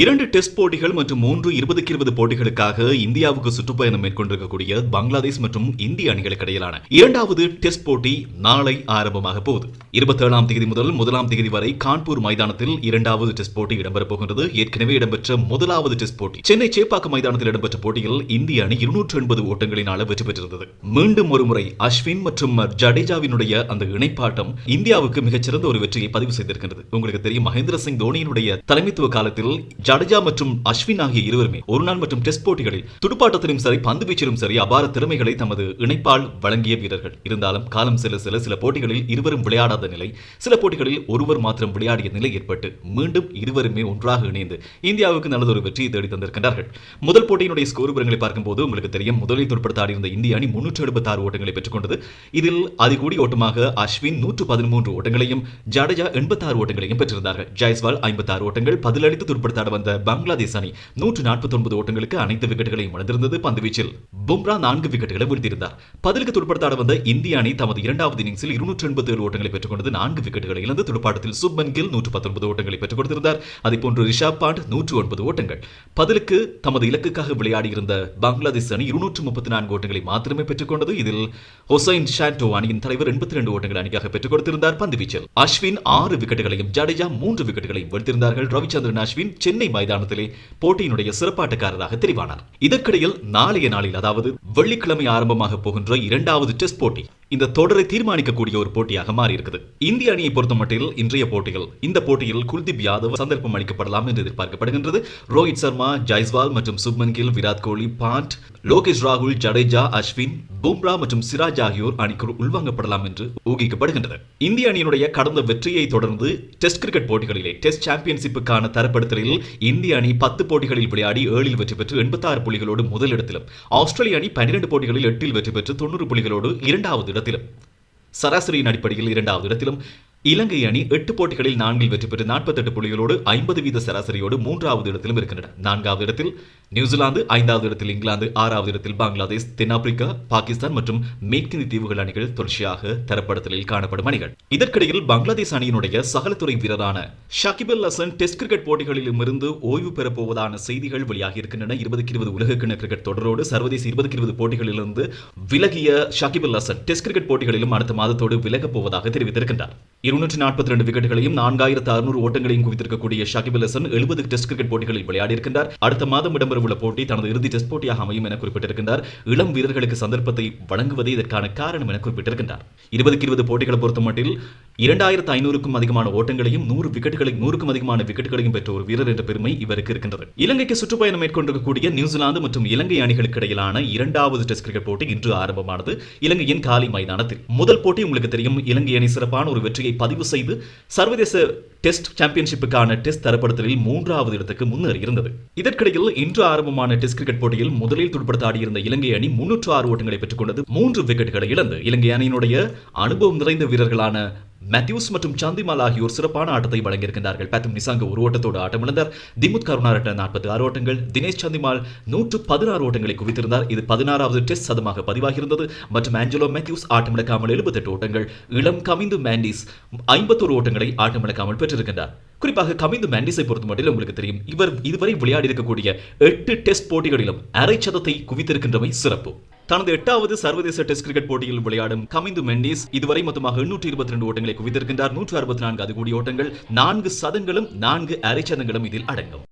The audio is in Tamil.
இரண்டு டெஸ்ட் போட்டிகள் மற்றும் மூன்று இருபதுக்கு இருபது போட்டிகளுக்காக இந்தியாவுக்கு சுற்றுப்பயணம் மேற்கொண்டிருக்கக்கூடிய பங்களாதேஷ் மற்றும் இந்திய அணிகளுக்கு இடையிலான இரண்டாவது டெஸ்ட் போட்டி நாளை ஆரம்பமாக போகுது. இருபத்தேழாம் தேதி முதல் முதலாம் தேதி வரை கான்பூர் மைதானத்தில் இரண்டாவது டெஸ்ட் போட்டி இடம்பெறப் போகின்றது ஏற்கனவே இடம்பெற்ற முதலாவது டெஸ்ட் போட்டி சென்னை சேப்பாக்கம் மைதானத்தில் இடம்பெற்ற போட்டியில் இந்திய அணி இருநூற்று எண்பது ஓட்டங்களினால வெற்றி பெற்றிருந்தது. மீண்டும் ஒருமுறை அஸ்வின் மற்றும் ஜடேஜாவினுடைய அந்த இணைப்பாட்டம் இந்தியாவுக்கு மிகச்சிறந்த ஒரு வெற்றியை பதிவு செய்திருக்கின்றது. உங்களுக்கு தெரியும் மகேந்திர சிங் தோனியினுடைய தலைமைத்துவ காலத்தில் ஜடேஜா மற்றும் அஸ்வின் ஆகிய இருவருமே ஒருநாள் மற்றும் டெஸ்ட் போட்டிகளில் துடுப்பாட்டத்திலும் சரி பந்து வீச்சிலும் சரி அபார திறமைகளை தமது இணைப்பால் வழங்கிய வீரர்கள். இருந்தாலும் காலம் சில சில சில போட்டிகளில் இருவரும் விளையாடாத நிலை சில போட்டிகளில் ஒருவர் மாத்திரம் விளையாடிய நிலை ஏற்பட்டு மீண்டும் இருவருமே ஒன்றாக இணைந்து இந்தியாவுக்கு நல்லதொரு வெற்றியை தேடி தந்திருக்கின்றார்கள். முதல் போட்டியினுடைய ஸ்கோர் விவரங்களை பார்க்கும்போது உங்களுக்கு தெரியும் முதலில் துடுப்படுத்த ஆடியிருந்த இந்திய அணி முன்னூற்று எழுபத்தி ஆறு ஓட்டங்களை பெற்றுக்கொண்டது. இதில் அதிகூடிய ஓட்டமாக அஸ்வின் நூற்று பதிமூன்று ஓட்டங்களையும் ஜடேஜா எண்பத்தாறு ஓட்டங்களையும் பெற்றிருந்தார்கள். ஜெய்ஸ்வால் ஐம்பத்தாறு ஓட்டங்கள் பதிலளித்து துடுப்படுத்த வந்த பங்களாதேஷ் அணி நூற்று நாற்பத்தி ஒன்பது ஓட்டங்களுக்கு அனைத்து விக்கெட்டுகளையும் இழந்திருந்தது பந்துவீச்சில் பும்ரா நான்கு விக்கெட்டுகளை வீழ்த்தியிருந்தார். பதிலுக்கு துடுப்படுத்த வந்த இந்திய அணி தமது இரண்டாவது இன்னிங்ஸில் இருநூற்று எண்பத்தி ஏழு ஓட்டங்களை பெற்றுக்கொண்டது நான்கு விக்கெட்டுகளை இழந்து துடுப்பாட்டத்தில் சுப்மன் கில் நூற்று பத்தொன்பது ஓட்டங்களை பெற்றுக் கொடுத்திருந்தார். அதே போன்று ரிஷாப் பாண்ட் நூற்று ஒன்பது ஓட்டங்கள். பதிலுக்கு தமது இலக்குக்காக விளையாடியிருந்த பங்களாதேஷ் அணி இருநூற்று முப்பத்தி நான்கு ஓட்டங்களை மாத்திரமே பெற்றுக்கொண்டது இதில் ஹொசைன் ஷாண்டோ அணியின் தலைவர் எண்பத்தி ரெண்டு ஓட்டங்கள் அணிக்காக பெற்றுக் கொடுத்திருந்தார் பந்துவீச்சில் அஸ்வின் ஆறு விக்கெட்டுகளையும் ஜடேஜா மூன்று விக்கெட்டுகளையும் வெடுத்திருந்தார்கள் ரவிச்சந்திரன் அஸ்வின் சென்னை மைதானத்திலே போட்டியினுடைய சிறப்பாட்டக்காரராக தெரிவானார். இதற்கிடையில் நாளைய நாளில் அதாவது வெள்ளிக்கிழமை ஆரம்பமாக போகின்ற இரண்டாவது டெஸ்ட் போட்டி இந்த தொடரை தீர்மானிக்கக்கூடிய ஒரு போட்டியாக மாறி இருக்குது இந்திய அணியை பொறுத்தமட்டில் இன்றைய போட்டிகள் இந்த போட்டியில் குல்தீப் யாதவ் சந்தர்ப்பம் அளிக்கப்படலாம் என்று எதிர்பார்க்கப்படுகின்றது. ரோஹித் சர்மா ஜெய்ஸ்வால் மற்றும் சுப்மன் கில் விராட் கோலி பாண்ட் லோகேஷ் ராகுல் ஜடேஜா அஸ்வின் பும்ரா மற்றும் சிராஜ் ஆகியோர் அணிக்குள் உள்வாங்கப்படலாம் என்று ஊகிக்கப்படுகின்றது. இந்திய அணியினுடைய கடந்த வெற்றியை தொடர்ந்து டெஸ்ட் கிரிக்கெட் போட்டிகளிலே டெஸ்ட் சாம்பியன்ஷிப்புக்கான தரப்படுத்தலில் இந்திய அணி பத்து போட்டிகளில் விளையாடி ஏழில் வெற்றி பெற்று எண்பத்தாறு புள்ளிகளோடு முதலிடத்திலும். ஆஸ்திரேலிய அணி பன்னிரண்டு போட்டிகளில் எட்டில் வெற்றி பெற்று தொண்ணூறு புள்ளிகளோடு இரண்டாவது இடத்திலும். சராசரியின் அடிப்படையில் இரண்டாவது இடத்திலும் இலங்கை அணி எட்டு போட்டிகளில் நான்கில் வெற்றி பெற்று நாற்பத்தெட்டு புள்ளிகளோடு ஐம்பது வீத சராசரியோடு மூன்றாவது இடத்திலும் இருக்கின்றன. நான்காவது இடத்தில் நியூசிலாந்து ஐந்தாவது இடத்தில் இங்கிலாந்து ஆறாவது இடத்தில் பங்களாதேஷ் தென்னாப்பிரிக்கா பாகிஸ்தான் மற்றும் மேற்கிந்திய தீவுகள் அணிகள் தொடர்ச்சியாக தரப்படுத்தலில் காணப்படும் அணிகள். இதற்கிடையில் பங்களாதேஷ் அணியினுடைய சகலத்துறை வீரரான ஷகிபுல் ஹசன் டெஸ்ட் கிரிக்கெட் போட்டிகளிலும் இருந்து ஓய்வு பெறப் போவதான செய்திகள் வெளியாகி இருக்கின்றன. இருபதுக்கு இருபது உலகக்கிண கிரிக்கெட் தொடரோடு சர்வதேச இருபதுக்கு இருபது போட்டிகளிலிருந்து விலகிய ஷகிபுல் ஹசன் டெஸ்ட் கிரிக்கெட் போட்டிகளிலும் அடுத்த மாதத்தோடு விலகப் போவதாக தெரிவித்திருக்கின்றார். இருநூற்றி நாற்பத்தி ரெண்டு விக்கெட்டுகளையும் நான்காயிரத்து அறுநூறு ஓட்டங்களையும் குவித்திருக்கக்கூடிய ஷகிபுல் ஹசன் எழுபது டெஸ்ட் கிரிக்கெட் போட்டிகளில் விளையாடியிருக்கின்றார். அடுத்த மாதம் இடம்பெறவுள்ள போட்டி தனது இறுதி டெஸ்ட் போட்டியாக அமையும் என குறிப்பிட்டிருக்கின்றார். இளம் வீரர்களுக்கு சந்தர்ப்பத்தை வழங்குவதே இதற்கான காரணம் என குறிப்பிட்டிருக்கின்றார். இருபதுக்கு இருபது போட்டிகளை பொறுத்தமட்டில் இரண்டாயிரத்து ஐநூறுக்கும் அதிகமான ஓட்டங்களையும் நூறு விக்கெட்டுகளை நூறுக்கும் அதிகமான விக்கெட்டுகளையும் பெற்ற ஒரு வீரர் என்ற பெருமை இவருக்கு இருக்கின்றது. இலங்கைக்கு சுற்றுப்பயணம் மேற்கொண்டிருக்கக்கூடிய நியூசிலாந்து மற்றும் இலங்கை அணிகளுக்கு இடையிலான இரண்டாவது டெஸ்ட் கிரிக்கெட் போட்டி இன்று ஆரம்பமானது. இலங்கையின் காலி மைதானத்தில். முதல் போட்டி உங்களுக்கு தெரியும். இலங்கை அணி சிறப்பான ஒரு வெற்றியை பதிவு செய்து சர்வதேச டெஸ்ட் சாம்பியன்ஷிப்புக்கான டெஸ்ட் தரப்படுத்தலில் மூன்றாவது இடத்துக்கு முன்னேறி இருந்தது இதற்கிடையில் இன்று ஆரம்பமான டெஸ்ட் கிரிக்கெட் போட்டியில் முதலில் துடுப்படுத்த ஆடியிருந்த இலங்கை அணி முன்னூற்று ஆறு ஓட்டங்களை பெற்றுக் கொண்டது. மூன்று விக்கெட்டுகளை இழந்து இலங்கை அணியினுடைய அனுபவம் நிறைந்த வீரர்களான மேத்யூஸ் மற்றும் சந்திமால் ஆகியோர் சிறப்பான ஆட்டத்தை வழங்கியிருக்கின்றார்கள். பேத்தும் நிசாங்க ஒரு ஓட்டத்தோடு ஆட்டமிழந்தார். திமுத் கருணாரட்ட நாற்பத்தி ஆறு ஓட்டங்கள். தினேஷ் சந்திமால் நூற்று பதினாறு ஓட்டங்களை குவித்திருந்தார். இது பதினாறாவது டெஸ்ட் சதமாக பதிவாகியிருந்தது. மற்றும் ஆஞ்சலோ மேத்யூஸ் ஆட்டமிழக்காமல் எழுபத்தெட்டு ஓட்டங்கள். இளம் கமிந்து மேண்டிஸ் ஐம்பத்தோரு ஓட்டங்களை ஆட்டமிழக்காமல் பெற்றிருக்கின்றார். குறிப்பாக கமிந்து மேண்டிஸை பொறுத்த மட்டும் உங்களுக்கு தெரியும். இவர் இதுவரை விளையாடி இருக்கக்கூடிய எட்டு டெஸ்ட் போட்டிகளிலும் அரை சதத்தை குவித்திருக்கின்றமை சிறப்பு. தனது எட்டாவது சர்வதேச டெஸ்ட் கிரிக்கெட் போட்டியில் விளையாடும் கமிந்து மெண்டிஸ் இதுவரை மொத்தமாக எண்ணூற்றி இருபத்தி ரெண்டு ஓட்டங்களை குவித்திருக்கின்றார். நூற்று அறுபத்தி நான்கு அதிகூடிய ஓட்டங்கள் நான்கு சதங்களும் நான்கு அரைச்சதங்களும் இதில் அடங்கும்.